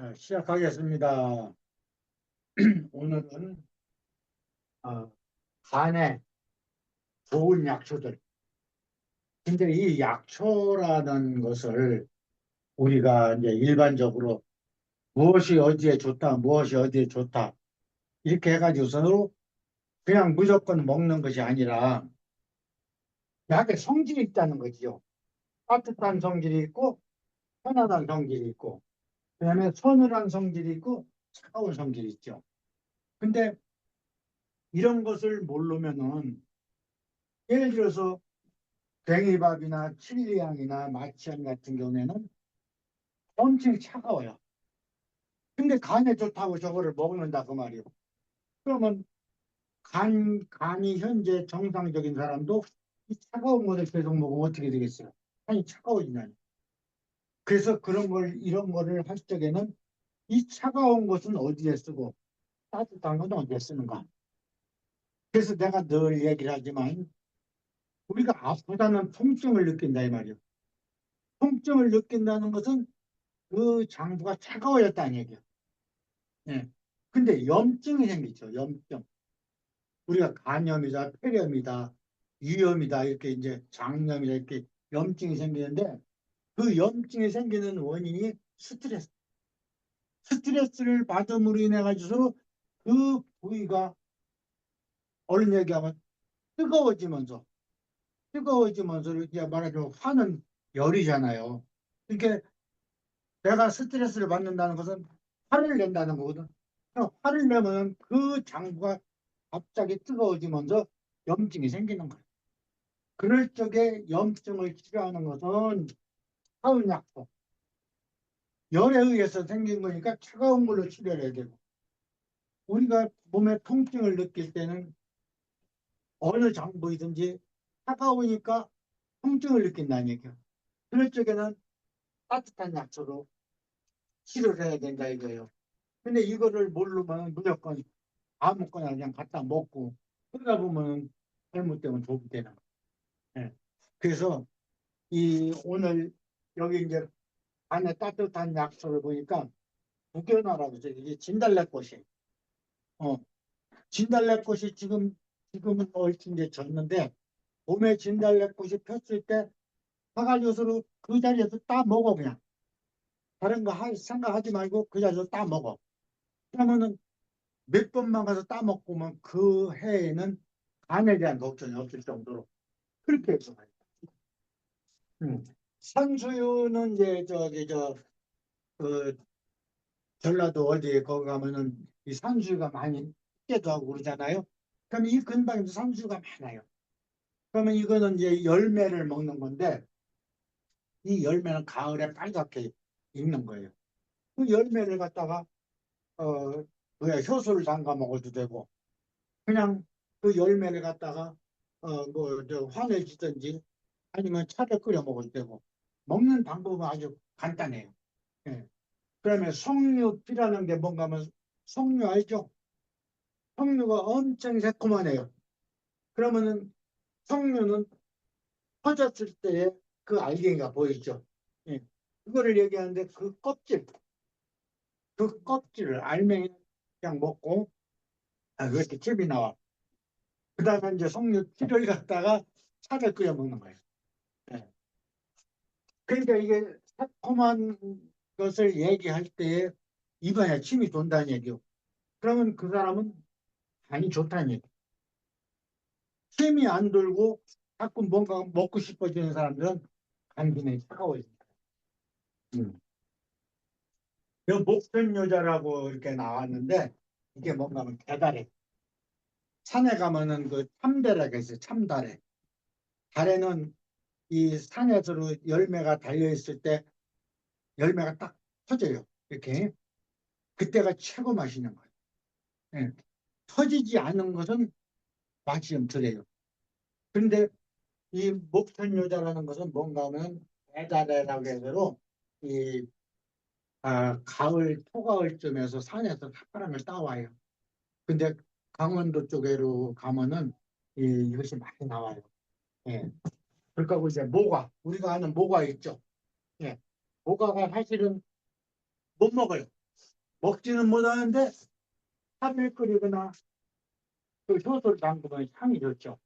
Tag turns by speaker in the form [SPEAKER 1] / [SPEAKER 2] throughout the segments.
[SPEAKER 1] 자, 시작하겠습니다. 오늘은 어, 간에 좋은 약초들. 근데 이 약초라는 것을 우리가 이제 일반적으로 무엇이 어디에 좋다, 무엇이 어디에 좋다 이렇게 해가지고서 그냥 무조건 먹는 것이 아니라 약의 성질이 있다는 거지요. 따뜻한 성질이 있고 편안한 성질이 있고 그다음에 서늘한 성질이 있고 차가운 성질이 있죠. 근데 이런 것을 모르면은 예를 들어서 괭이밥이나 칠리향이나 마취향 같은 경우에는 엄청 차가워요. 근데 간에 좋다고 저거를 먹는다 그 말이요. 그러면 간, 간이 현재 정상적인 사람도 이 차가운 것을 계속 먹으면 어떻게 되겠어요? 간이 차가워지냐니. 그래서 그런 걸, 이런 거를 할 적에는 이 차가운 것은 어디에 쓰고 따뜻한 건 어디에 쓰는가. 그래서 내가 늘 얘기를 하지만 우리가 아프다는 통증을 느낀다 이 말이요. 통증을 느낀다는 것은 그 장부가 차가워졌다는 얘기야. 예. 근데 염증이 생기죠. 염증. 우리가 간염이다, 폐렴이다, 위염이다 이렇게 이제 장염이다 이렇게 염증이 생기는데 그 염증이 생기는 원인이 스트레스. 스트레스를 받음으로 인해 가지고 그 부위가 얼른 얘기하면 뜨거워지면서 뜨거워지면서 이제 말하자면 화는 열이잖아요. 그러니까 내가 스트레스를 받는다는 것은 화를 낸다는 거거든. 그럼 화를 내면 그 장부가 갑자기 뜨거워지면서 염증이 생기는 거예요. 그럴 적에 염증을 치료하는 것은 약초. 열에 의해서 생긴 거니까 차가운 걸로 치료를 해야 되고 우리가 몸에 통증을 느낄 때는 어느 장부이든지 차가우니까 통증을 느낀다는 얘기야. 그럴 적에는 따뜻한 약초로 치료를 해야 된다 이거예요. 근데 이거를 모르면 무조건 아무거나 그냥 갖다 먹고 그러다 보면 잘못되면 좁이 되는 거예요. 예. 그래서 이 오늘 여기 이제 안에 따뜻한 약초를 보니까 북견화라고 해서 이게 진달래꽃이 어 진달래꽃이 지금 지금은 얼추 이제 졌는데 봄에 진달래꽃이 폈을 때 사가지고서 그 자리에서 따 먹어 그냥 다른 거할 생각하지 말고 그 자리에서 따 먹어 그러면은 몇 번만 가서 따 먹고만 그 해에는 간에 대한 걱정이 없을 정도로 그렇게 해서 말이야. 음. 산수유는 이제 저기 저그 전라도 어디에 거기 가면은 이 산수유가 많이 있기도 하고 그러잖아요. 그럼 이 근방에도 산수유가 많아요. 그러면 이거는 이제 열매를 먹는 건데 이 열매는 가을에 빨갛게 익는 거예요. 그 열매를 갖다가 어 뭐야 효소를 담가 먹어도 되고 그냥 그 열매를 갖다가 어뭐저 황을 지든지 아니면 차를 끓여 먹어도 되고 먹는 방법은 아주 간단해요. 예. 그러면 석류피라는 게 뭔가 하면 석류 알죠? 석류가 엄청 새콤하네요. 그러면은 석류는 퍼졌을 때그 알갱이가 보이죠? 예. 그거를 얘기하는데 그 껍질, 그 껍질을 알맹이 그냥 먹고 아, 왜 이렇게 즙이 나와? 그 다음에 이제 석류 피를 갖다가 차를 끓여 먹는 거예요. 예. 그러니까 이게 새콤한 것을 얘기할 때 입안에 침이 돈다는 얘기요. 그러면 그 사람은 간이 좋다는 얘기. 침이 안 돌고 자꾸 뭔가 먹고 싶어지는 사람들은 간 기능이 차가워집니다. 음. 이 목편 여자라고 이렇게 나왔는데 이게 뭔가 하면 대다래. 산에 가면은 그 참다래가 있어요. 참다래. 다래는 이 산에서 열매가 달려 있을 때 열매가 딱 터져요. 이렇게 그때가 최고 맛있는 거예요. 예. 터지지 않은 것은 맛이 좀 덜해요. 근데 이 목편요자라는 것은 뭔가 하면 배달해라고 해서 이 아, 가을 토가을쯤에서 산에서 사파랑을 따와요. 근데 강원도 쪽으로 가면은 이, 이것이 많이 나와요. 예. 그러니까 이제 모과 우리가 아는 모과 있죠. 예. 모과가 사실은 못 먹어요. 먹지는 못하는데 밥을 끓이거나 그 효소를 담그면 향이 좋죠.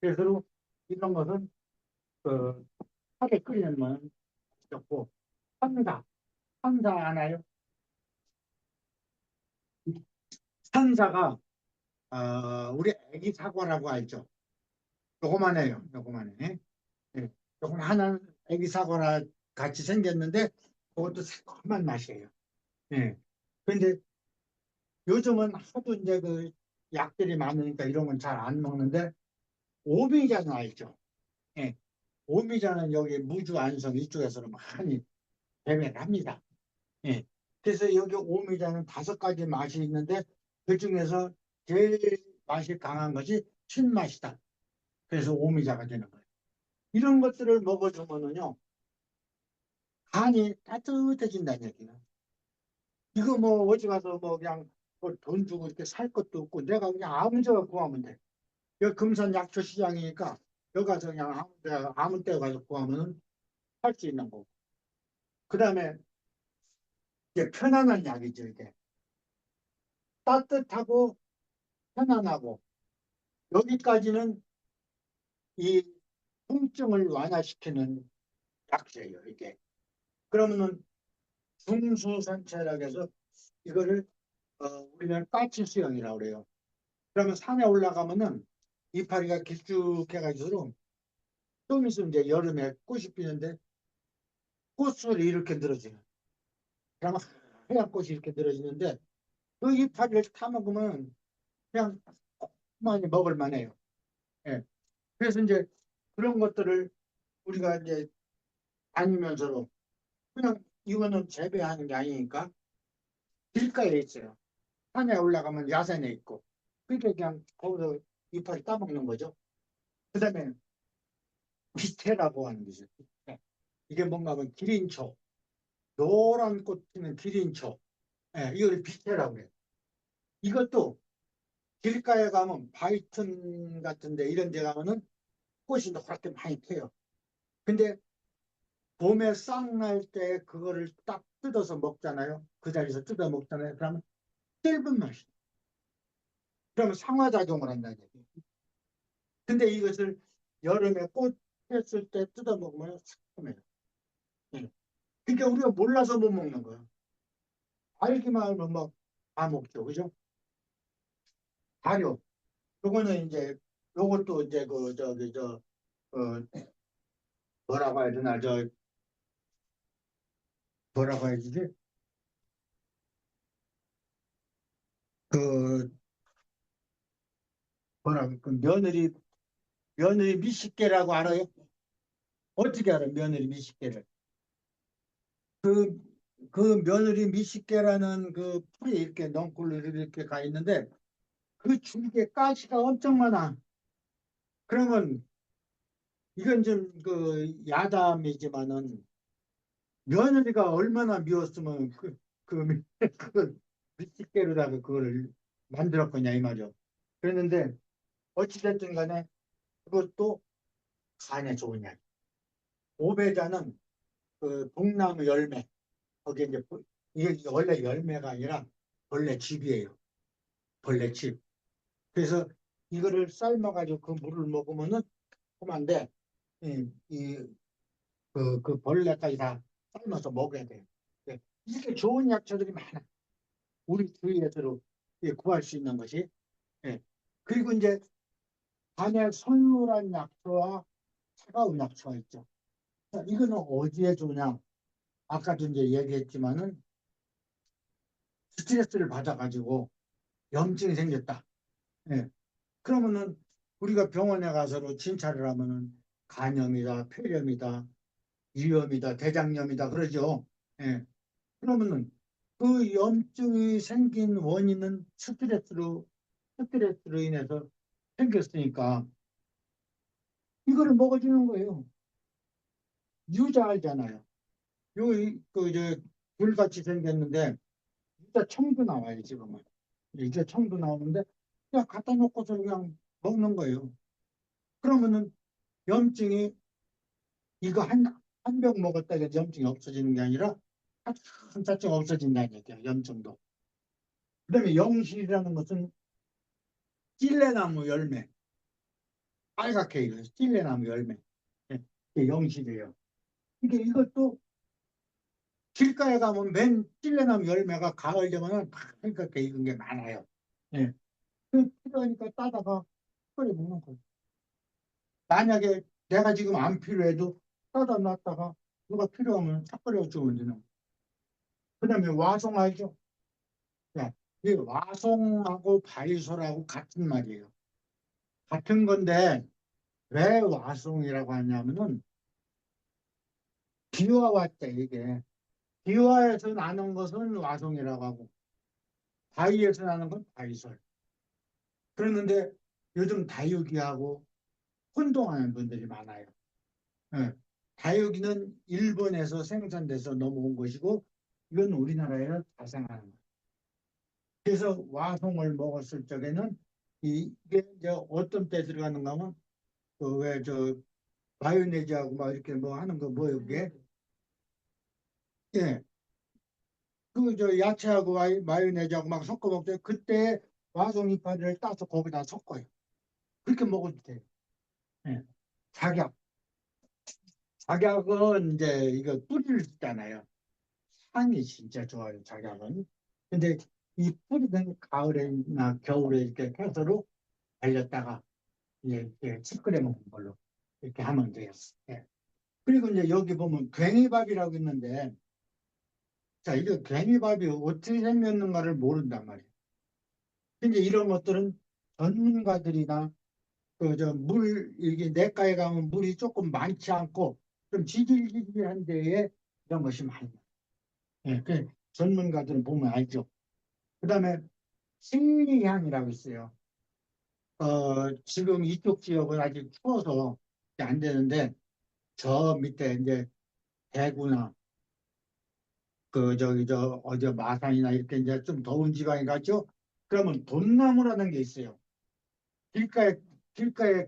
[SPEAKER 1] 그래서 이런 것은 그 밥에 끓이면 좋고 산사, 산사 아나요? 산사가 어, 우리 애기 사과라고 알죠? 요거만 해요. 요거만 해. 예, 요거만한 애기 사과라 같이 생겼는데 그것도 새콤한 맛이에요. 예. 근데 요즘은 하도 이제 그 약들이 많으니까 이런 건 잘 안 먹는데 오미자는 알죠? 예. 오미자는 여기 무주 안성 이쪽에서는 많이 배매를 합니다. 예. 그래서 여기 오미자는 다섯 가지 맛이 있는데 그 중에서 제일 맛이 강한 것이 신맛이다. 그래서 오미자가 되는 거예요. 이런 것들을 먹어주면은요, 간이 따뜻해진다는 얘기예요. 이거 뭐 어디 가서 뭐 그냥 뭐돈 주고 이렇게 살 것도 없고 내가 그냥 아무 데나 구하면 돼. 여기 금산 약초 시장이니까 여기 가서 그냥 아무 데 아무 데 가서 구하면은 할수 있는 거고. 그 다음에 이게 편안한 약이죠 이게. 따뜻하고 편안하고 여기까지는 이 통증을 완화시키는 약재예요 이게. 그러면은 중수선체라고 해서 이거를 어, 우리는 까치 수영이라고 그래요. 그러면 산에 올라가면은 이파리가 길쭉해가지고 좀 있으면 이제 여름에 꽃이 피는데 꽃을 이렇게 늘어져요. 그러면 하얀 꽃이 이렇게 늘어지는데 그 이파리를 타먹으면 그냥 많이 먹을 만 해요. 예. 그래서 이제 그런 것들을 우리가 이제 다니면서도 그냥 이거는 재배하는 게 아니니까 길가에 있어요. 산에 올라가면 야산에 있고 그러니까 그냥 거기서 이파리 따먹는 거죠. 그 다음에 비태라고 하는. 비태. 이게 뭔가 하면 기린초 노란 꽃 피는 기린초 예, 이걸 비태라고 해요. 이것도 길가에 가면 바이튼 같은데 이런 데 가면은 꽃이 노랗게 많이 피어요. 근데 봄에 싹날 때 그거를 딱 뜯어서 먹잖아요. 그 자리에서 뜯어 먹잖아요. 그러면 떫은 맛이. 그러면 상하작용을 한다는 얘기예요. 근데 이것을 여름에 꽃 폈을 때 뜯어 먹으면 새콤해요. 예. 그러니까 우리가 몰라서 못 먹는 거예요. 알기만 하면 막다 먹죠. 그죠? 발효. 요거는 이제 요것도 이제 그 저기 저 어, 뭐라고 해야 되나 저 뭐라고 해야 되지? 그 뭐라고 그 며느리 며느리 미식개라고 알아요? 어떻게 알아? 며느리 미식개를? 그, 그 며느리 미식개라는 그 풀이 이렇게 넝쿨로 이렇게 가 있는데 그 줄기에 가시가 엄청 많아. 그러면 이건 좀 그 야담이지만은 며느리가 얼마나 미웠으면 그, 그, 그 미식개로다가 그걸 만들었거냐 이 말이요. 그랬는데 어찌됐든 간에 그것도 간에 좋은 약. 오배자는 그 복나무 열매 거기에 이제 보- 이게 원래 열매가 아니라 벌레 즙이에요. 벌레 즙. 그래서 이거를 삶아가지고 그 물을 먹으면은 험한데 이, 이, 그, 그 벌레까지 다 삶아서 먹어야 돼요. 네. 이렇게 좋은 약초들이 많아. 우리 주위에서 예, 구할 수 있는 것이. 예. 그리고 이제 간에 선물한 약초와 차가운 약초가 있죠. 자, 이거는 어디에 좋냐? 아까도 이제 얘기했지만은 스트레스를 받아가지고 염증이 생겼다. 예. 그러면은 우리가 병원에 가서로 진찰을 하면은 간염이다, 폐렴이다, 위염이다, 대장염이다 그러죠. 예. 그러면은 그 염증이 생긴 원인은 스트레스로 스트레스로 인해서 생겼으니까 이거를 먹어주는 거예요. 유자 알잖아요. 여기 그저 불같이 생겼는데 유자 청도 나와요 지금은. 유자 청도 나오는데 그냥 갖다 놓고서 그냥 먹는 거예요. 그러면은 염증이 이거 한 한 병 먹었다 해서 염증이 없어지는 게 아니라 차츰차츰 없어진다는 얘기야, 염증도. 그 다음에 영실이라는 것은 찔레나무 열매. 빨갛게 이거 찔레나무 열매. 예, 이게 영실이에요. 이게 이것도 길가에 가면 맨 찔레나무 열매가 가을 되면 빨갛게 익은 게 많아요. 예. 그 필요하니까 따다가 끓여 먹는 거예요. 만약에 내가 지금 안 필요해도 따다 놨다가 누가 필요하면 탁 끓여주면 되는 그 다음에 와송 알죠? 야, 이 와송하고 바이소라고 같은 말이에요. 같은 건데 왜 와송이라고 하냐면은 비와 왔대 이게 비와에서 나는 것은 와송이라고 하고 바위에서 나는 건 바이솔. 그러는데 요즘 다육이하고 혼동하는 분들이 많아요. 예. 다육이는 일본에서 생산돼서 넘어온 것이고 이건 우리나라에서 발생하는 거예요. 그래서 와송을 먹었을 적에는 이- 이게 이제 어떤 때 들어가는가 하면 그 왜 저 마요네즈하고 막 이렇게 뭐 하는 거 뭐예요 그게? 예. 그 저 야채하고 마요- 마요네즈하고 막 섞어 먹때 그때 와송 이파리를 따서 거기다 섞어요. 그렇게 먹어도 돼요. 예. 작약. 작약은 이제 이거 뿌리를 쓰잖아요. 향이 진짜 좋아요, 작약은. 근데 이 뿌리는 가을에나 겨울에 이렇게 해서로 발렸다가 이렇게 찌끄려 먹는 걸로 이렇게 하면 돼요. 예. 그리고 이제 여기 보면 괭이밥이라고 있는데 자, 이거 괭이밥이 어떻게 생겼는가를 모른단 말이에요. 근데 이런 것들은 전문가들이나 그 저 물 이게 내과에 가면 물이 조금 많지 않고 좀 지질지질한 데에 이런 것이 많아요. 예, 그 전문가들은 보면 알죠. 그다음에 생리향이라고 있어요. 어, 지금 이쪽 지역은 아직 추워서 안 되는데 저 밑에 이제 대구나 그 저기 저 어디 마산이나 이렇게 이제 좀 더운 지방에 갔죠. 그러면 돈나무라는 게 있어요. 길가에 길가에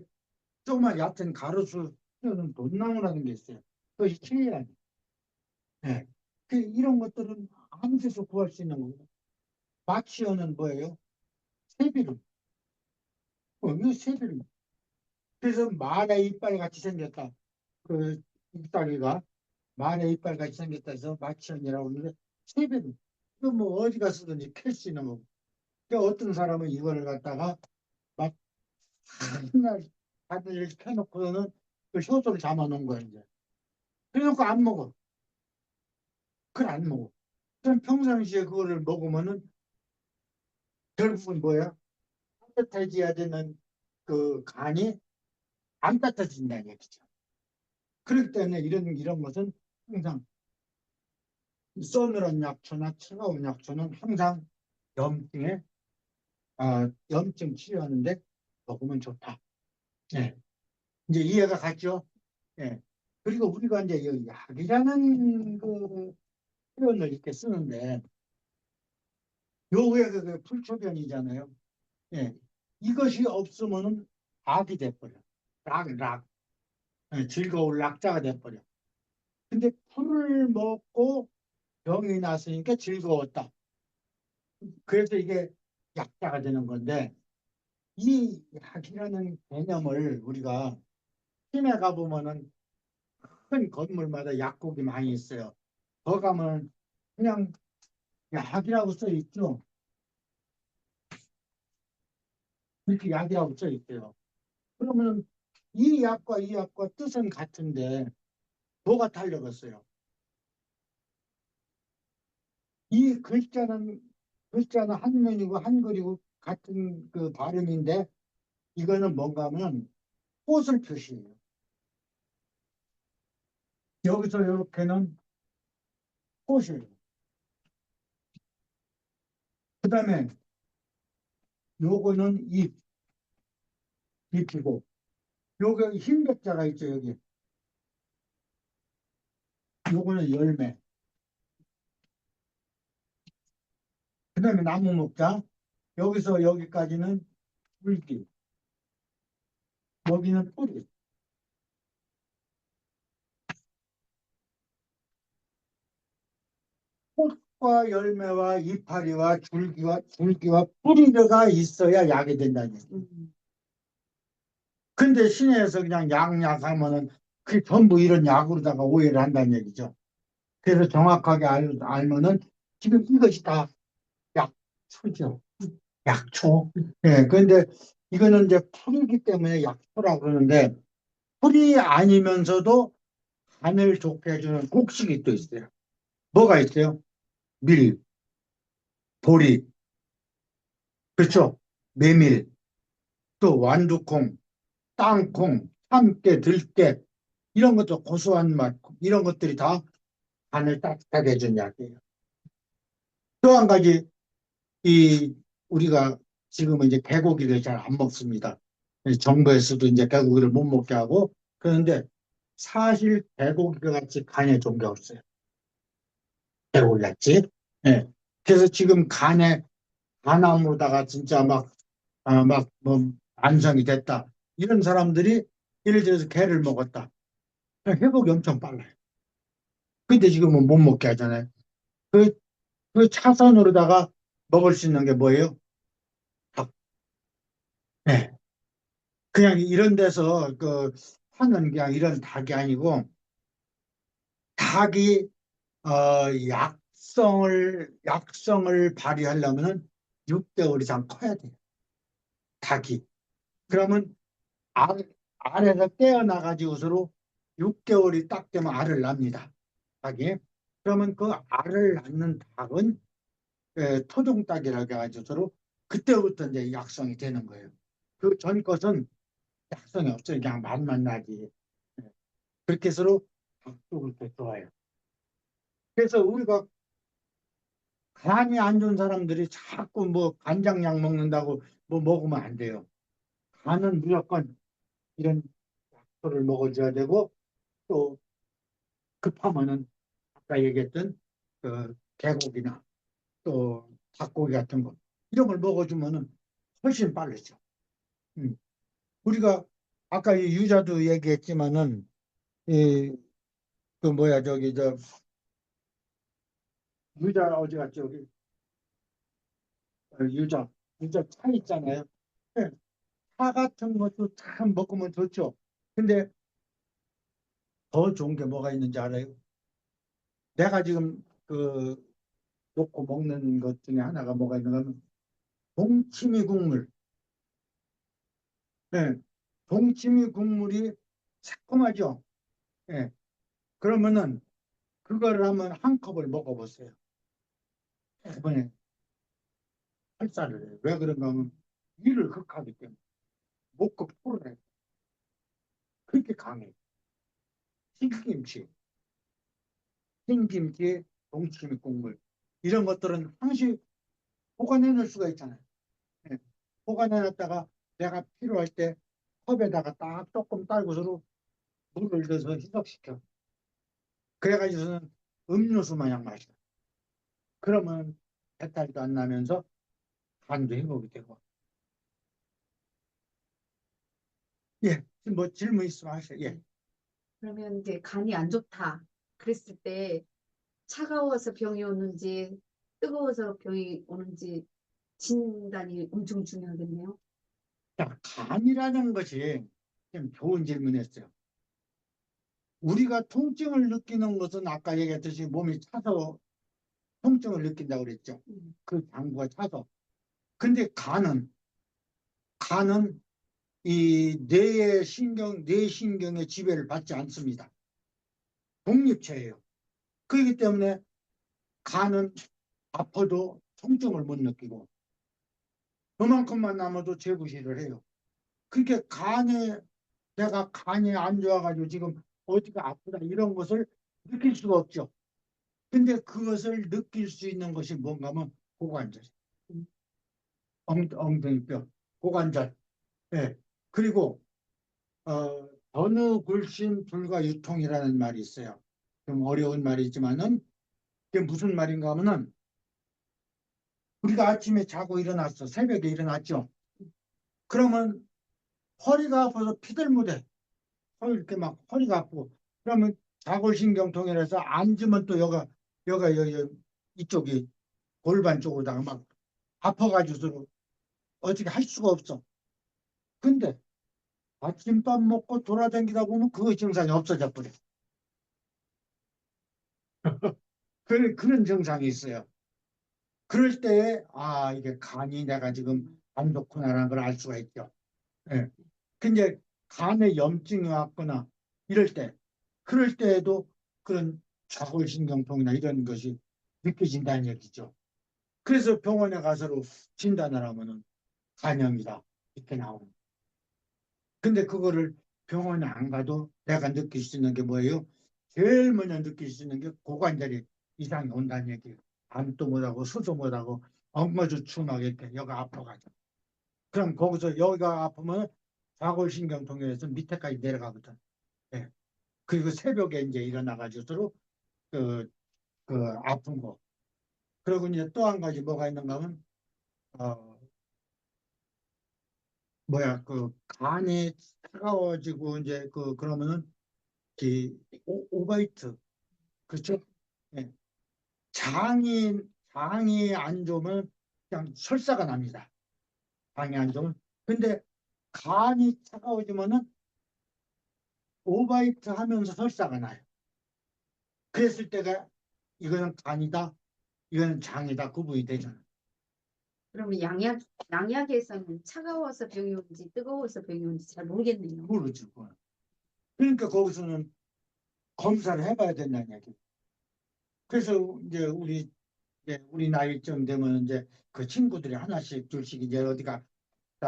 [SPEAKER 1] 조그만 얕은 가로수 피우는 돈나무라는 게 있어요. 그것이 체리향. 예. 그 이런 것들은 아무 데서 구할 수 있는 거예요. 마취어는 뭐예요? 새비름. 어, 이거 새비름. 그래서 말의 이빨 같이 생겼다. 그 이빨이가 말의 이빨 같이 생겼다 해서 마취언이라고 하는데 새비름. 이거 뭐 어디 가서든지 캘 수 있는 거고. 그러니까 어떤 사람은 이거를 갖다가 막 한날 다들 켜놓고는 그 효소를 잡아놓은 거야 이제. 그래놓고 안 먹어. 그걸 안 먹어. 그럼 평상시에 그거를 먹으면은 결국은 뭐야? 따뜻해져야 되는 그 간이 안 따뜻해진다는 얘기죠. 그렇기 때문에 이런 이런 것은 항상 서늘한 약초나 차가운 약초는 항상 염증에 아, 염증 치료하는데 먹으면 좋다. 예. 이제 이해가 갔죠? 예. 그리고 우리가 이제 이 약이라는 그 표현을 이렇게 쓰는데 요게 그 불초변이잖아요. 예. 이것이 없으면은 악이 돼버려. 락, 락. 예, 즐거울 낙자가 돼버려. 근데 풀을 먹고 병이 났으니까 즐거웠다. 그래서 이게 약자가 되는 건데 이 약이라는 개념을 우리가 시내 가보면은 큰 건물마다 약국이 많이 있어요. 거 가면 그냥 약이라고 써 있죠. 이렇게 약이라고 써 있어요. 그러면 이 약과 이 약과 뜻은 같은데 뭐가 달라졌어요? 이 글자는 글자는 한면이고 한글이고 같은 그 발음인데 이거는 뭔가 하면 꽃을 표시해요. 여기서 이렇게는 꽃이에요. 그 다음에 요거는 잎, 잎이고 요거 흰 백자가 있죠 여기. 요거는 열매. 그 다음에 나무 먹자. 여기서 여기까지는 물기. 여기는 뿌리. 꽃과 열매와 이파리와 줄기와 줄기와 뿌리가 있어야 약이 된다는 근데 시내에서 그냥 약약 하면은 그게 전부 이런 약으로다가 오해를 한다는 얘기죠. 그래서 정확하게 알, 알면은 지금 이것이 다약 초죠. 약초. 예, 그런데 이거는 이제 풀이기 때문에 약초라고 그러는데 풀이 아니면서도 간을 좋게 해주는 곡식이 또 있어요. 뭐가 있어요? 밀, 보리, 그렇죠? 메밀, 또 완두콩, 땅콩, 참깨, 들깨 이런 것도 고소한 맛 이런 것들이 다 간을 따뜻하게 해준 약이에요. 또 한 가지 이 우리가 지금은 이제 개고기를 잘 안 먹습니다. 정부에서도 이제 개고기를 못 먹게 하고 그런데 사실 개고기가 같이 간에 좋은 게 없어요. 개고기 같이. 예. 그래서 지금 간에 간암으로다가 진짜 막, 아, 막, 뭐, 안성이 됐다. 이런 사람들이 예를 들어서 개를 먹었다. 회복이 엄청 빨라요. 근데 지금은 못 먹게 하잖아요. 그, 그 차선으로다가 먹을 수 있는 게 뭐예요? 닭. 네. 그냥 이런 데서 그 하는 그냥 이런 닭이 아니고 닭이 어 약성을 약성을 발휘하려면은 6개월 이상 커야 돼요. 닭이. 그러면 알, 알에서 떼어나가지고서로 6개월이 딱 되면 알을 낳습니다. 닭이. 그러면 그 알을 낳는 닭은 에, 토종닭이라고 해가지고 서로 그때부터 이제 약성이 되는 거예요. 그 전 것은 약성이 없어요. 그냥 맛만 나지. 예. 그렇게 해서 닭쪽을 더 좋아해요. 그래서 우리가 간이 안 좋은 사람들이 자꾸 뭐 간장약 먹는다고 뭐 먹으면 안 돼요. 간은 무조건 이런 약초를 먹어줘야 되고 또 급하면은 아까 얘기했던 그 개고기나 또 닭고기 같은 거 이런 걸 먹어주면은 훨씬 빠르죠. 음. 우리가 아까 이 유자도 얘기했지만은 이 그 뭐야 저기 저 유자 어디 갔지 여기 어, 유자 유자 차 있잖아요. 예. 차 같은 것도 참 먹으면 좋죠. 근데 더 좋은 게 뭐가 있는지 알아요? 내가 지금 그 놓고 먹는 것 중에 하나가 뭐가 하면 동치미 국물. 예. 동치미 국물이 새콤하죠. 예. 그러면은 그거를 한번 한 컵을 먹어보세요. 이번에 해요. 왜 그런가 하면 이를 극하기 때문에 목급 포를 해. 그렇게 강해. 흰김치, 흰김치, 동치미 국물 이런 것들은 항시 보관해 놓을 수가 있잖아요. 예. 보관해 놨다가 내가 필요할 때 컵에다가 딱 조금 딸고서로 물을 넣어서 희석시켜. 그래가지고서는 음료수 마냥 마셔. 그러면 배탈도 안 나면서 간도 회복이 되고. 예, 뭐 질문 있으면 하세요. 예.
[SPEAKER 2] 그러면 이제 간이 안 좋다. 그랬을 때 차가워서 병이 오는지 뜨거워서 병이 오는지 진단이 엄청 중요하겠네요.
[SPEAKER 1] 자, 간이라는 것이 좀 좋은 질문이었어요. 우리가 통증을 느끼는 것은 아까 얘기했듯이 몸이 차서 통증을 느낀다고 그랬죠.
[SPEAKER 2] 음.
[SPEAKER 1] 그 장부가 차서. 근데 간은, 간은 이 뇌의 신경, 뇌신경의 지배를 받지 않습니다. 독립체예요. 그렇기 때문에 간은 아파도 통증을 못 느끼고 그만큼만 남아도 재구시를 해요. 그렇게 간에 내가 간이 안 좋아가지고 지금 어디가 아프다 이런 것을 느낄 수가 없죠. 근데 그것을 느낄 수 있는 것이 뭔가 하면 고관절. 엉, 엉덩이뼈, 고관절. 예. 그리고 어, 어느 굴신 불과 유통이라는 말이 있어요. 좀 어려운 말이지만은 그게 무슨 말인가 하면은 우리가 아침에 자고 일어났어. 새벽에 일어났죠. 그러면 허리가 아파서 피들무대. 이렇게 막 허리가 아프고 그러면 자골신경통이라서 앉으면 또 여가 여가 여기 이쪽이 골반 쪽으로다가 막 아파가지고 어떻게 할 수가 없어. 근데 아침밥 먹고 돌아다니다 보면 그 증상이 없어져 버려. 그런, 그런 증상이 있어요. 그럴 때, 아, 이게 간이 내가 지금 안 좋구나라는 걸 알 수가 있죠. 예. 근데 간에 염증이 왔거나 이럴 때, 그럴 때에도 그런 좌골신경통이나 이런 것이 느껴진다는 얘기죠. 그래서 병원에 가서로 진단을 하면은 간염이다. 이렇게 나오는. 근데 그거를 병원에 안 가도 내가 느낄 수 있는 게 뭐예요? 제일 먼저 느낄 수 있는 게 고관절이 이상이 온다는 얘기예요. 암도 못하고 수도 못하고 엉거주춤하게 여기가 아파가지고. 그럼 거기서 여기가 아프면 좌골신경통에서 밑에까지 내려가거든. 예. 그리고 새벽에 이제 일어나가지고 그, 그 아픈 거. 그리고 이제 또 한 가지 뭐가 있는가 하면, 어, 뭐야, 그 간이 차가워지고 이제 그, 그러면은 이 오, 오바이트. 그렇죠? 예. 장이, 장이 안 좋으면 그냥 설사가 납니다. 장이 안 좋으면. 근데 간이 차가워지면은 오바이트 하면서 설사가 나요. 그랬을 때가 이거는 간이다, 이거는 장이다 구분이 되잖아요.
[SPEAKER 2] 그러면 양약, 양약에서는 차가워서 병이 오는지 뜨거워서 병이 오는지 잘 모르겠네요.
[SPEAKER 1] 모르죠. 그건. 그러니까 거기서는 검사를 해봐야 된다는 얘기. 그래서 이제 우리 이제 우리 나이쯤 되면 이제 그 친구들이 하나씩 둘씩 이제 어디가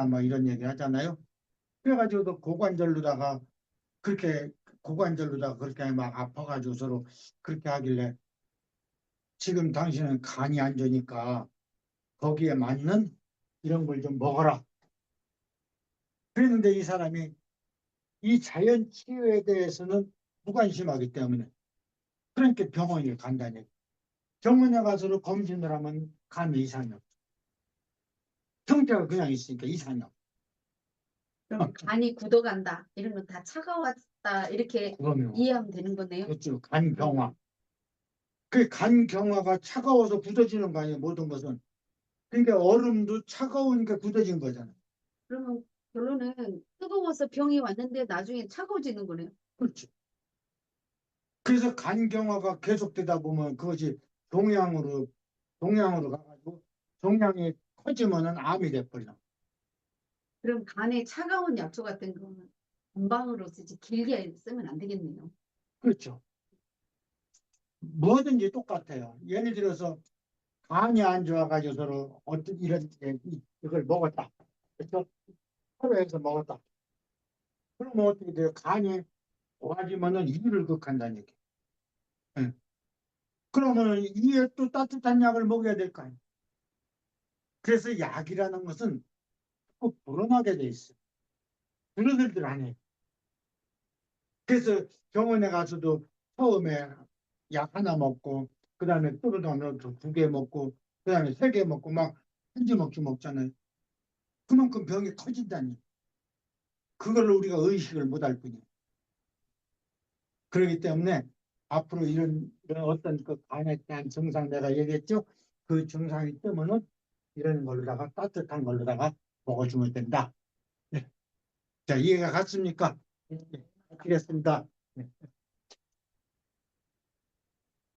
[SPEAKER 1] 뭐 이런 얘기 하잖아요. 그래가지고 그 고관절로다가 그렇게 고관절로다가 그렇게 막 아파가지고 서로 그렇게 하길래 지금 당신은 간이 안 좋으니까 거기에 맞는 이런 걸 좀 먹어라. 그랬는데 이 사람이 이 자연 치유에 대해서는 무관심하기 때문에 그러니까 병원에 간다니. 병원에 가서 검진을 하면 간에 이상이 없어. 형태가 그냥 있으니까 이상이 없어.
[SPEAKER 2] 그럼 간이 굳어간다. 이런 건 다 차가웠다. 이렇게
[SPEAKER 1] 그러면
[SPEAKER 2] 이해하면 되는 거네요.
[SPEAKER 1] 그렇죠. 간 경화. 그 간 경화가 차가워서 굳어지는 거 아니에요. 모든 것은. 그러니까 얼음도 차가우니까 굳어진 거잖아요.
[SPEAKER 2] 그러면 결론은 뜨거워서 병이 왔는데 나중에 차가워지는 거네요.
[SPEAKER 1] 그렇죠. 그래서 간 경화가 계속되다 보면 그것이 동양으로 동양으로 가가지고 동양이 커지면은 암이 돼버려.
[SPEAKER 2] 그럼 간에 차가운 약초 같은 거는 건방으로 쓰지 길게 쓰면 안 되겠네요.
[SPEAKER 1] 그렇죠. 뭐든지 똑같아요. 예를 들어서 간이 안 좋아가지고 서로 어떤 이런 이- 이걸 먹었다. 그래서 하루에서 먹었다. 그러면 어떻게 돼요? 간이 좋아지면은 이를 극한다는 얘기. 예. 그러면은 이에 또 따뜻한 약을 먹어야 될 거 아니에요. 그래서 약이라는 것은 꼭 불어나게 돼 있어요. 불어들들 안 해요. 그래서 병원에 가서도 처음에 약 하나 먹고 그 다음에 뚜루다면 두개 먹고 그 다음에 세 개 먹고 막 한 지 먹기 먹잖아요. 그만큼 병이 커진다니. 그걸 우리가 의식을 못할 뿐이에요. 그렇기 때문에 앞으로 이런, 어떤 그 간에 대한 증상 내가 얘기했죠. 그 증상이 뜨면은 이런 걸로다가 따뜻한 걸로다가 먹어주면 된다. 네. 자, 이해가 갔습니까? 네, 마치겠습니다. 네.